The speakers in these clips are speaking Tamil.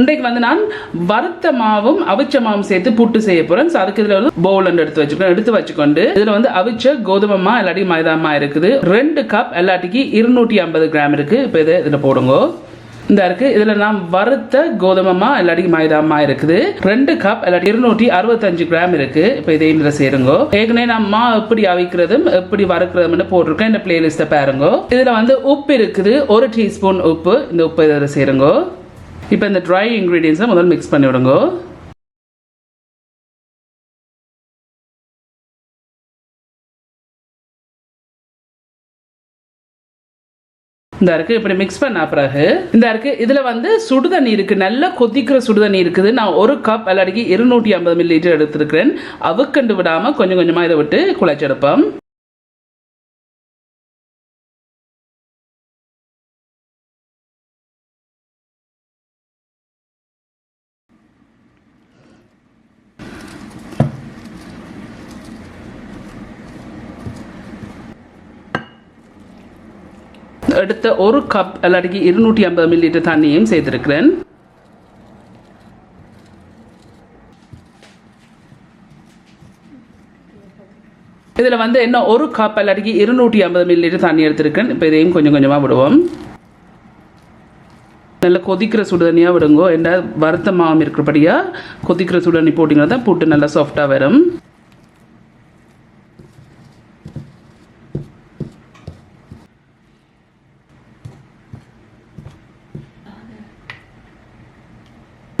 இன்றைக்கு வந்து நான் வறுத்த மாவும் அவிச்ச மாவும் சேர்த்து புட்டு செய்ய போறேன். ஸோ அதுக்கு இதுல வந்து பவுல் எடுத்து வச்சுக்கிறேன் எடுத்து வச்சுக்கொண்டு இதுல வந்து அவிச்ச கோதுமை மா இல்லாட்டி மைதாமா இருக்குது. ரெண்டு கப் எல்லாட்டிக்கு இருநூற்றி ஐம்பது கிராம் இருக்கு. இப்போ இதை இதில் போடுங்க. இந்த இருக்கு. இதுல நாம் வறுத்த கோதுமமா இல்லாட்டி இருக்குது. ரெண்டு கப் இல்லாட்டி இருநூற்றி அறுபத்தஞ்சு கிராம் இருக்கு. இப்போ இதையும் இதில் சேருங்க. ஏற்கனவே நான் மா எப்படி அவிக்கிறதும் எப்படி வறுக்கிறதும்னு போட்டிருக்கேன். இந்த பிளேலிஸ்ட்டை பாருங்க. இதுல வந்து உப்பு இருக்குது. ஒரு டீஸ்பூன் உப்பு. இந்த உப்பு இதில் சேருங்க. இப்போ இந்த ட்ரை இன்க்ரீடியன்ஸை முதல்ல மிக்ஸ் பண்ணி விடுங்க. இந்த இருக்கு இப்படி மிக்ஸ் பண்ண பிறகு இந்த இருக்கு இதுல வந்து சுடுதண்ணி இருக்கு நல்ல கொதிக்கிற சுடுதண்ணி இருக்குது. நான் ஒரு கப் எல்லாடிக்கு இருநூற்றி ஐம்பது மில்லி லிட்டர் எடுத்திருக்கிறேன். அவுக்கண்டு விடாம கொஞ்சம் கொஞ்சமா இதை விட்டு குழைச்செடுப்போம் எடுத்த ஒரு கப் எல்லாடிக்கு இருநூற்றி ஐம்பது மில்லி லிட்டர் தண்ணியும் சேர்த்திருக்கிறேன் இதில் வந்து என்ன ஒரு கப் எல்லாடிக்கு இருநூற்றி ஐம்பது மில்லி லிட்டர் தண்ணி எடுத்திருக்கேன் இப்போ இதையும் கொஞ்சம் கொஞ்சமாக விடுவோம். நல்லா கொதிக்கிற சுடுதண்ணியாக விடுங்கோ. என்ன வறுத்த மாவு இருக்கிறபடியாக கொதிக்கிற சுடுதண்ணி போட்டிங்கன்னா தான் புட்டு நல்லா சாஃப்டாக வரும்.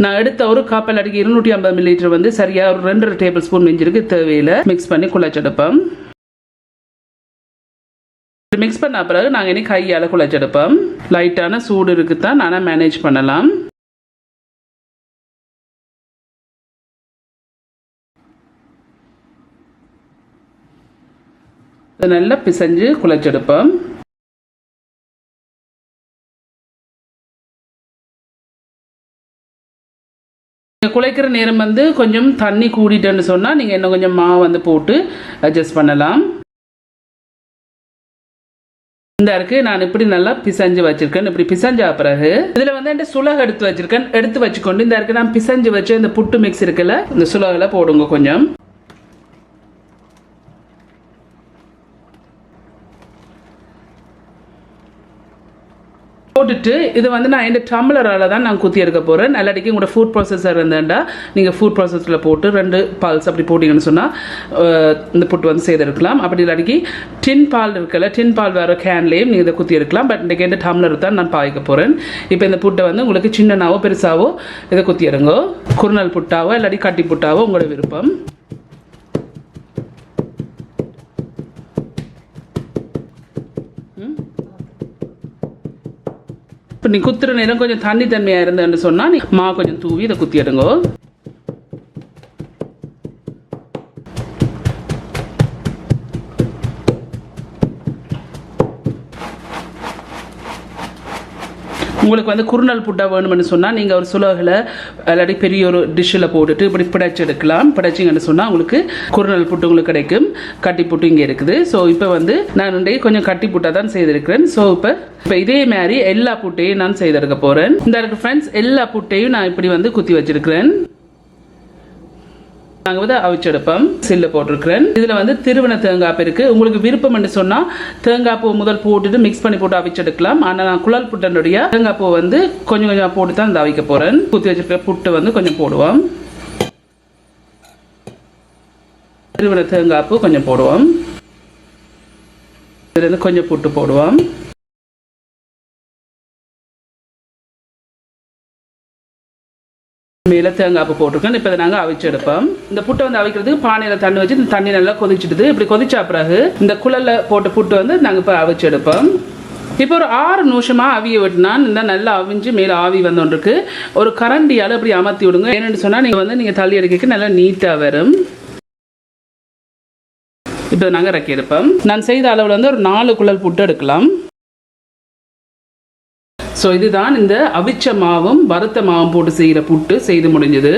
நான் எடுத்த ஒரு காப்பல் அடிக்கு இருநூற்றி ஐம்பது மில்லி லிட்டர் வந்து சரியா ஒரு ரெண்டு டேபிள் ஸ்பூன் மிஞ்சிருக்கு தேவையில்லை. மிக்ஸ் பண்ணி குழச்செடுப்போம் மிக்ஸ் பண்ண பிறகு நாங்கள் இனி கையால் குழச்செடுப்போம் லைட்டான சூடு இருக்குதான் ஆனால் மேனேஜ் பண்ணலாம். நல்லா பிசைஞ்சு குழச்செடுப்போம் நீங்கள் குழைக்கிற நேரம் வந்து கொஞ்சம் தண்ணி கூடிட்டேன்னு சொன்னால் நீங்கள் இன்னும் கொஞ்சம் மாவு வந்து போட்டு அட்ஜஸ்ட் பண்ணலாம். இந்த இருக்கு நான் இப்படி நல்லா பிசைஞ்சு வச்சிருக்கேன். இப்படி பிசைஞ்சா பிறகு இதில் வந்து என்கிட்ட சுலக எடுத்து வச்சிருக்கேன். எடுத்து வச்சுக்கொண்டு இந்த இருக்கு நான் பிசைஞ்சு வச்சு இந்த புட்டு மிக்ஸ் இருக்குல்ல இந்த சுலகில் போடுங்க கொஞ்சம். போட்டுட்டு இது வந்து நான் இந்த டம்ளரால் தான் நான் குத்தி எடுக்க போகிறேன் நல்லடிக்கு உங்களோட ஃபுட் ப்ராசஸர் இருந்தேன்டா நீங்கள் ஃபுட் ப்ராசஸில் போட்டு ரெண்டு பால்ஸ் அப்படி போட்டிங்கன்னு சொன்னால் இந்த புட்டு வந்து செய்தெடுக்கலாம் அப்படி இல்லாட்டிக்கு டின் பால் இருக்கல டின் பால் வேறு கேன்லேயும் நீங்கள் இதை குத்தி எடுக்கலாம். பட் இன்றைக்கி இந்த டம்ளர் தான் நான் பாய்க்க போகிறேன் இப்போ இந்த புட்டை வந்து உங்களுக்கு சின்னனாவோ பெருசாவோ இதை குத்தி எடுங்கோ. குறுநல் புட்டாவோ இல்லாட்டி கட்டி புட்டாவோ உங்களோட விருப்பம். நீ குத்துற நேரம் கொஞ்சம் தண்ணி தன்மையாக இருந்தேன்னு சொன்னால் நீ மா கொஞ்சம் தூவி இதை குத்தி உங்களுக்கு வந்து குறுநல் புட்டா வேணும்னு சொன்னால் நீங்கள் ஒரு சுலகில் இல்லாட்டி பெரிய ஒரு டிஷ்ஷில் போட்டுட்டு இப்படி பிடைச்சி எடுக்கலாம். பிடைச்சிங்கன்னு சொன்னால் உங்களுக்கு குறுநல் புட்டு உங்களுக்கு கிடைக்கும். கட்டி புட்டு இங்கே இருக்குது. ஸோ இப்போ வந்து நான் இன்றைக்கு கொஞ்சம் கட்டி புட்டாக தான் செய்திருக்கிறேன். ஸோ இப்போ இப்போ இதே மாதிரி எல்லா புட்டையும் நான் செய்தெடுக்க போகிறேன் இந்த ஃப்ரெண்ட்ஸ் எல்லா புட்டையும் நான் இப்படி வந்து குத்தி வச்சிருக்கிறேன். நாங்கள் வந்து அவிச்செடுப்போம் சில்லு போட்டிருக்கிறேன். இதில் வந்து திருவண தேங்காய் இருக்கு. உங்களுக்கு விருப்பம் என்று சொன்னால் தேங்காய் பூ முதல் போட்டுட்டு மிக்ஸ் பண்ணி போட்டு அவிச்செடுக்கலாம். ஆனால் நான் குழல் புட்டனுடைய தேங்காய் பூ வந்து கொஞ்சம் கொஞ்சம் போட்டு தான் இந்த அவிக்க போகிறேன் குத்தி வச்சிருக்க புட்டு வந்து கொஞ்சம் போடுவோம். திருவண தேங்காய் பூ கொஞ்சம் போடுவோம். இதுலேருந்து கொஞ்சம் புட்டு போடுவோம். மேலே தேங்காய் போட்டிருக்கோம் போட்டிருக்கேன். இப்போ இதை நாங்கள் அவிச்சு எடுப்போம் இந்த புட்டை வந்து அவிக்கிறதுக்கு பானையில் தண்ணி வச்சு இந்த தண்ணி நல்லா கொதிச்சிடுது. இப்படி கொதிச்சா பிறகு இந்த குழலில் போட்ட புட்டு வந்து நாங்கள் இப்போ அவிச்சு எடுப்போம் இப்போ ஒரு ஆறு நிமிஷமாக அவிய விட்டுனா இந்த நல்லா அவிஞ்சு மேலே ஆவி வந்தோன்றிருக்கு ஒரு கரண்டியால் இப்படி அமர்த்தி விடுங்க. ஏன்னு சொன்னால் நீங்கள் வந்து நீங்கள் தள்ளி எடுக்க நல்லா நீட்டாக வரும். இப்போ நாங்கள் இறக்கி எடுப்போம். நான் செய்த அளவில் வந்து ஒரு நாலு குழல் புட்டு எடுக்கலாம். ஸோ இதுதான் இந்த அவிச்ச மாவும் வறுத்த மாவும் போட்டு செய்கிற புட்டு செய்து முடிஞ்சது.